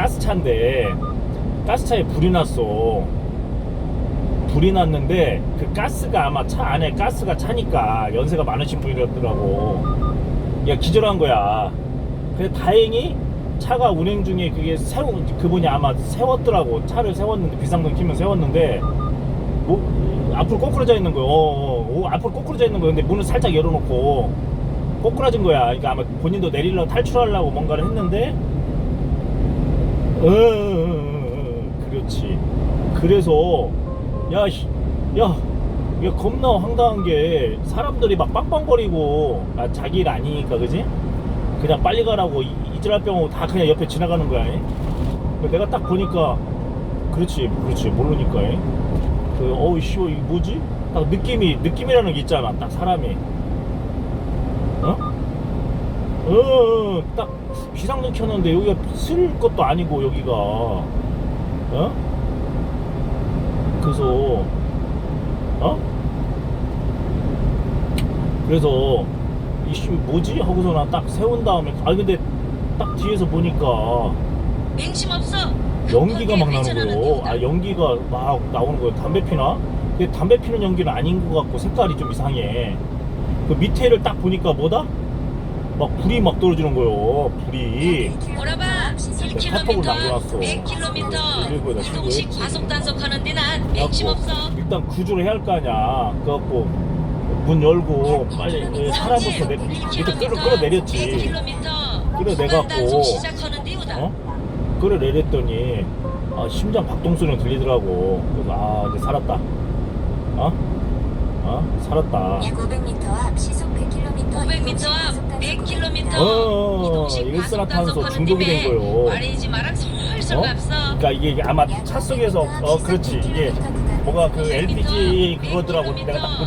가스차인데 가스차에 불이 났어. 불이 났는데 그 가스가 아마 차 안에 가스가 차니까 연세가 많으신 분이었더라고. 야 기절한 거야. 근데 다행히 차가 운행 중에 그게 세우 그분이 아마 세웠더라고. 차를 세웠는데 비상등 키면 세웠는데 뭐 앞으로 꼬꾸라져 있는 거요. 어, 어, 어, 앞으로 꼬꾸라져 있는 거예요. 근데 문을 살짝 열어놓고 꼬꾸라진 거야. 그러니까 아마 본인도 내리려고 탈출하려고 뭔가를 했는데 어, 어, 어, 어, 그렇지. 그래서 야, 씨, 야, 야 겁나 황당한 게 사람들이 막 빵빵거리고 아, 자기 일 아니니까 그지? 그냥 빨리 가라고 이- 이지랄병하고 다 그냥 옆에 지나가는 거야. 내가 딱 보니까 그렇지, 그렇지 모르니까. 이. 그 어우 씨, 이 뭐지? 딱 느낌이 느낌이라는 게 있잖아. 딱 사람이. 어? 어, 어, 딱 비상등 켰는데 여기가 쓸 것도 아니고 여기가 어? 그래서 어? 그래서 이씨 뭐지 하고서 나딱 세운 다음에 아 근데 딱 뒤에서 보니까 맹심 없어. 연기가 막 나는 거예요. 아 연기가 막 나오는 거예요. 담배 피나? 근데 담배 피는 연기는 아닌 것 같고 색깔이 좀 이상해. 그 밑에를 딱 보니까 뭐다? 막 불이 막 떨어지는 거예요. 불이. 카톡을 남겨놨어. 100km. 그리고 나 이동식. 과속 단속하는데 난 그래갖고 없어. 일단 구조를 해야 할 거 아니야. 그래갖고 문 열고 빨리 그 사람부터 내, 밑에 끌어, 끌어내렸지. 100km. 끌어내갖고. 어? 끌어내렸더니 아, 심장 박동 소리가 들리더라고. 그래서 아 이제 살았다. 어? 어? 살았다. 약 500m 앞 시속 100km 500m 앞 100km. 어, 일산화탄소 중독이 된 거요. 말이지 마랑 솔솔 어? 갑서. 그러니까 이게 아마 차 속에서 어 그렇지 이게 뭐가 그 LPG 그거더라고 내가 딱 보니까